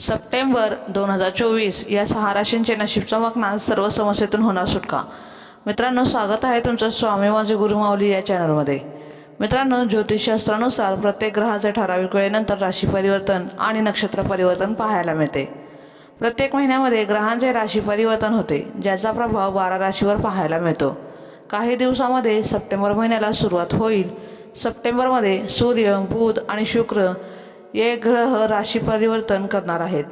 September दोन हजार चोवीस या सहा राशींचे नशीब चमकणार सर्व समस्येतून होणार सुटका. मित्रांनो स्वागत आहे तुमचं स्वामी माझे गुरुमाऊली या चॅनलमध्ये. मित्रांनो ज्योतिषशास्त्रानुसार प्रत्येक ग्रहाचे ठराविक वेळेनंतर राशी परिवर्तन आणि नक्षत्र परिवर्तन पाहायला मिळते. प्रत्येक महिन्यामध्ये ग्रहांचे राशी परिवर्तन होते ज्याचा प्रभाव बारा राशीवर पाहायला मिळतो. काही दिवसामध्ये सप्टेंबर महिन्याला सुरुवात होईल. सप्टेंबरमध्ये सूर्य बुध आणि शुक्र हे ग्रह राशी परिवर्तन करणार आहेत.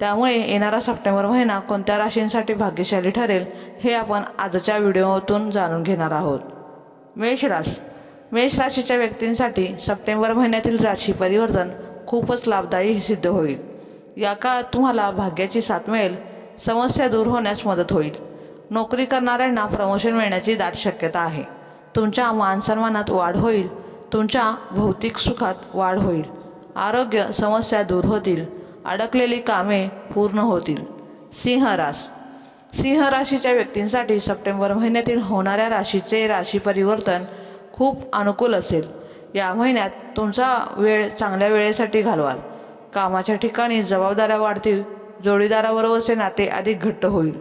त्यामुळे येणारा सप्टेंबर महिना कोणत्या राशींसाठी भाग्यशाली ठरेल हे आपण आजच्या व्हिडिओतून जाणून घेणार आहोत. मेष रास मेष राशीच्या व्यक्तींसाठी सप्टेंबर महिन्यातील राशी परिवर्तन खूपच लाभदायी सिद्ध होईल. या काळात तुम्हाला भाग्याची साथ मिळेल समस्या दूर होण्यास मदत होईल. नोकरी करणाऱ्यांना प्रमोशन मिळण्याची दाट शक्यता आहे. तुमच्या मानसन्मानात वाढ होईल तुमच्या भौतिक सुखात वाढ होईल. आरोग्य समस्या दूर होतील अडकलेली कामे पूर्ण होतील. सिंह रास. सिंह राशीच्या व्यक्तींसाठी सप्टेंबर महिन्यातील होणाऱ्या राशीचे राशी परिवर्तन खूप अनुकूल असेल. या महिन्यात तुमचा वेळ चांगल्या वेळेसाठी घालवाल. कामाच्या ठिकाणी जबाबदाऱ्या वाढतील जोडीदाराबरोबरचे नाते अधिक घट्ट होईल.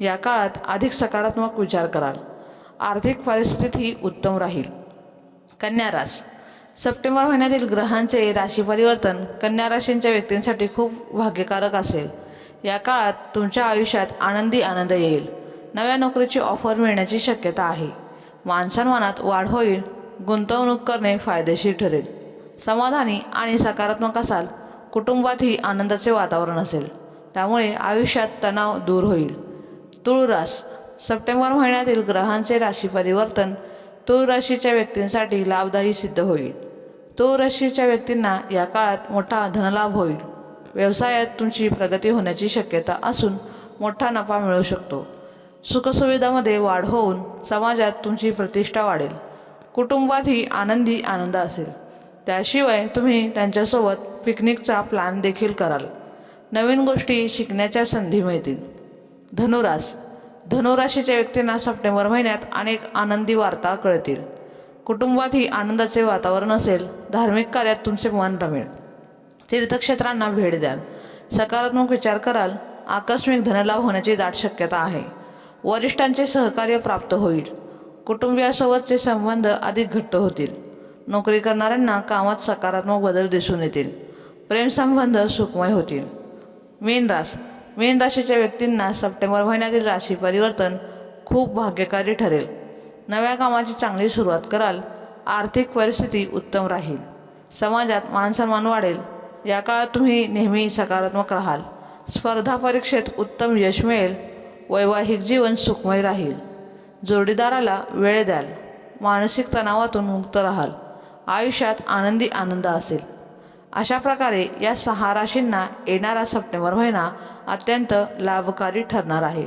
या काळात अधिक सकारात्मक विचार कराल. आर्थिक परिस्थितीही उत्तम राहील. कन्या रास. सप्टेंबर महिन्यातील ग्रहांचे राशी परिवर्तन कन्या राशींच्या व्यक्तींसाठी खूप भाग्यकारक असेल. या काळात तुमच्या आयुष्यात आनंदी आनंद येईल. नव्या नोकरीची ऑफर मिळण्याची शक्यता आहे. मानसन्मानात वाढ होईल गुंतवणूक करणे फायदेशीर ठरेल. समाधानी आणि सकारात्मक असाल कुटुंबातही आनंदाचे वातावरण असेल. त्यामुळे आयुष्यात तणाव दूर होईल. तुळरास सप्टेंबर महिन्यातील ग्रहांचे राशी परिवर्तन तुळ राशीच्या व्यक्तींसाठी लाभदायी सिद्ध होईल. तो राशीच्या व्यक्तींना या काळात मोठा धनलाभ होईल. व्यवसायात तुमची प्रगती होण्याची शक्यता असून मोठा नफा मिळू शकतो. सुखसुविधामध्ये वाढ होऊन समाजात तुमची प्रतिष्ठा वाढेल. कुटुंबातही आनंदी आनंद असेल. त्याशिवाय तुम्ही त्यांच्यासोबत पिकनिकचा प्लॅन देखील कराल. नवीन गोष्टी शिकण्याच्या संधी मिळतील. धनुरास. धनुराशीच्या व्यक्तींना सप्टेंबर महिन्यात अनेक आनंदी वार्ता कळतील. कुटुंबातही आनंदाचे वातावरण असेल धार्मिक कार्यात तुमचे मन रमेल. तीर्थक्षेत्रांना भेट द्याल. सकारात्मक विचार कराल. आकस्मिक धनलाभ होण्याची दाट शक्यता आहे. वरिष्ठांचे सहकार्य प्राप्त होईल. कुटुंबियासोबतचे संबंध अधिक घट्ट होतील. नोकरी करणाऱ्यांना कामात सकारात्मक बदल दिसून येतील. प्रेमसंबंध सुखमय होतील. मीन रास मीन राशीच्या व्यक्तींना सप्टेंबर महिन्यातील राशी परिवर्तन खूप भाग्यकारी ठरेल. नव्या कामाची चांगली सुरुवात कराल. आर्थिक परिस्थिती उत्तम राहील. समाजात मानसन्मान वाढेल. या काळात तुम्ही नेहमी सकारात्मक राहाल. स्पर्धा परीक्षेत उत्तम यश मिळेल. वैवाहिक जीवन सुखमय राहील. जोडीदाराला वेळ द्याल. मानसिक तणावातून मुक्त राहाल. आयुष्यात आनंदी आनंद असेल. अशा प्रकारे या सहा राशींना येणारा सप्टेंबर महिना अत्यंत लाभकारी ठरणार आहे.